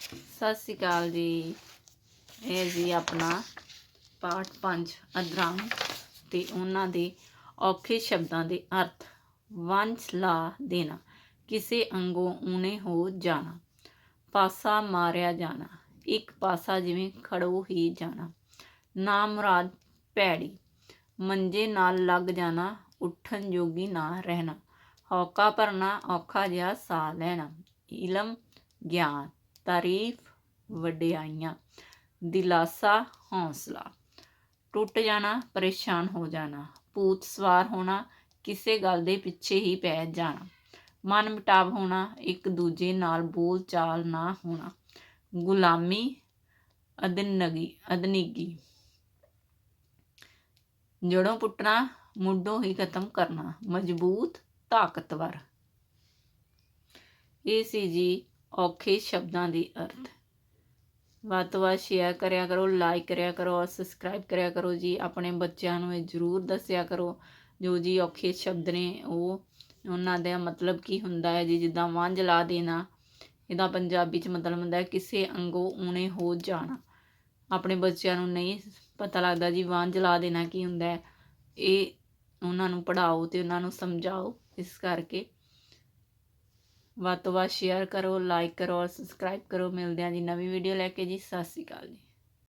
ਸਤਿ ਸ਼੍ਰੀ ਅਕਾਲ ਜੀ। ਇਹ ਜੀ ਆਪਣਾ ਪਾਠ 5 ਅਧਰੰਗ ਤੇ ਉਹਨਾਂ ਦੇ ਔਖੇ ਸ਼ਬਦਾਂ ਦੇ ਅਰਥ। ਵੰਸ਼ ਲਾ ਦੇਣਾ, ਕਿਸੇ ਅੰਗੋਂ ਊਨੇ ਹੋ ਜਾਣਾ, ਪਾਸਾ ਮਾਰਿਆ ਜਾਣਾ, ਇੱਕ ਪਾਸਾ ਜਿਵੇਂ ਖੜੋ ਹੀ ਜਾਣਾ ਨਾ ਮੁਰਾਦ ਪੈੜੀ ਮੰਜੇ ਨਾਲ ਲੱਗ ਜਾਣਾ, ਉੱਠਣ ਜੋਗੀ ਨਾ ਰਹਿਣਾ ਹੌਕਾ ਭਰਨਾ ਔਖਾ ਜਿਹਾ ਸਾਹ ਲੈਣਾ, ਇਲਮ, ਗਿਆਨ। ਤਾਰੀਫ ਵਡਿਆਈਆਂ, ਦਿਲਾਸਾ, ਹੌਸਲਾ। ਟੁੱਟ ਜਾਣਾ, ਪਰੇਸ਼ਾਨ ਹੋ ਜਾਣਾ, ਭੂਤ ਸਵਾਰ ਹੋਣਾ, ਕਿਸੇ ਗੱਲ ਦੇ ਪਿੱਛੇ ਹੀ ਪੈ ਜਾਣਾ। ਮਨ ਮਿਟਾਵ ਹੋਣਾ, ਇੱਕ ਦੂਜੇ ਨਾਲ ਬੋਲ ਚਾਲ ਨਾ ਹੋਣਾ। ਗੁਲਾਮੀ ਅਦਨਗੀ ਅਦਨੀਗੀ ਜੜੋਂ ਪੁੱਟਣਾ, ਮੁੱਢੋਂ ਹੀ ਖਤਮ ਕਰਨਾ, ਮਜ਼ਬੂਤ ਤਾਕਤਵਰ। ਇਹ ਸੀ ਜੀ ਔਖੇ ਸ਼ਬਦਾਂ ਦੀ ਅਰਥ। ਵੱਧ ਤੋਂ ਵੱਧ ਸ਼ੇਅਰ ਕਰਿਆ ਕਰੋ ਲਾਈਕ ਕਰਿਆ ਕਰੋ ਔਰ ਸਬਸਕ੍ਰਾਈਬ ਕਰਿਆ ਕਰੋ ਜੀ। ਆਪਣੇ ਬੱਚਿਆਂ ਨੂੰ ਇਹ ਜ਼ਰੂਰ ਦੱਸਿਆ ਕਰੋ, ਜੋ ਜੀ ਔਖੇ ਸ਼ਬਦ ਨੇ, ਉਹ ਉਹਨਾਂ ਦਾ ਮਤਲਬ ਕੀ ਹੁੰਦਾ ਹੈ ਜੀ? ਜਿੱਦਾਂ ਵਾਂਝ ਲਾ ਦੇਣਾ, ਇਹਦਾ ਪੰਜਾਬੀ ਚ ਮਤਲਬ ਹੁੰਦਾ ਹੈ ਕਿਸੇ ਅੰਗੋਂ ਊਣੇ ਹੋ ਜਾਣਾ। ਆਪਣੇ ਬੱਚਿਆਂ ਨੂੰ ਨਹੀਂ ਪਤਾ ਲੱਗਦਾ ਜੀ ਵਾਂਝ ਲਾ ਦੇਣਾ ਕੀ ਹੁੰਦਾ ਹੈ। ਇਹ ਉਹਨਾਂ ਨੂੰ ਪੜ੍ਹਾਓ ਤੇ ਉਹਨਾਂ ਨੂੰ ਸਮਝਾਓ, ਇਸ ਕਰਕੇ ਵੱਧ ਤੋਂ ਵੱਧ ਸ਼ੇਅਰ ਕਰੋ ਲਾਈਕ ਕਰੋ ਔਰ ਸਬਸਕ੍ਰਾਈਬ ਕਰੋ, ਮਿਲਦੇ ਹਾਂ ਜੀ ਨਵੀਂ ਵੀਡੀਓ ਲੈ ਕੇ ਜੀ, ਸਤਿ ਸ਼੍ਰੀ ਅਕਾਲ ਜੀ।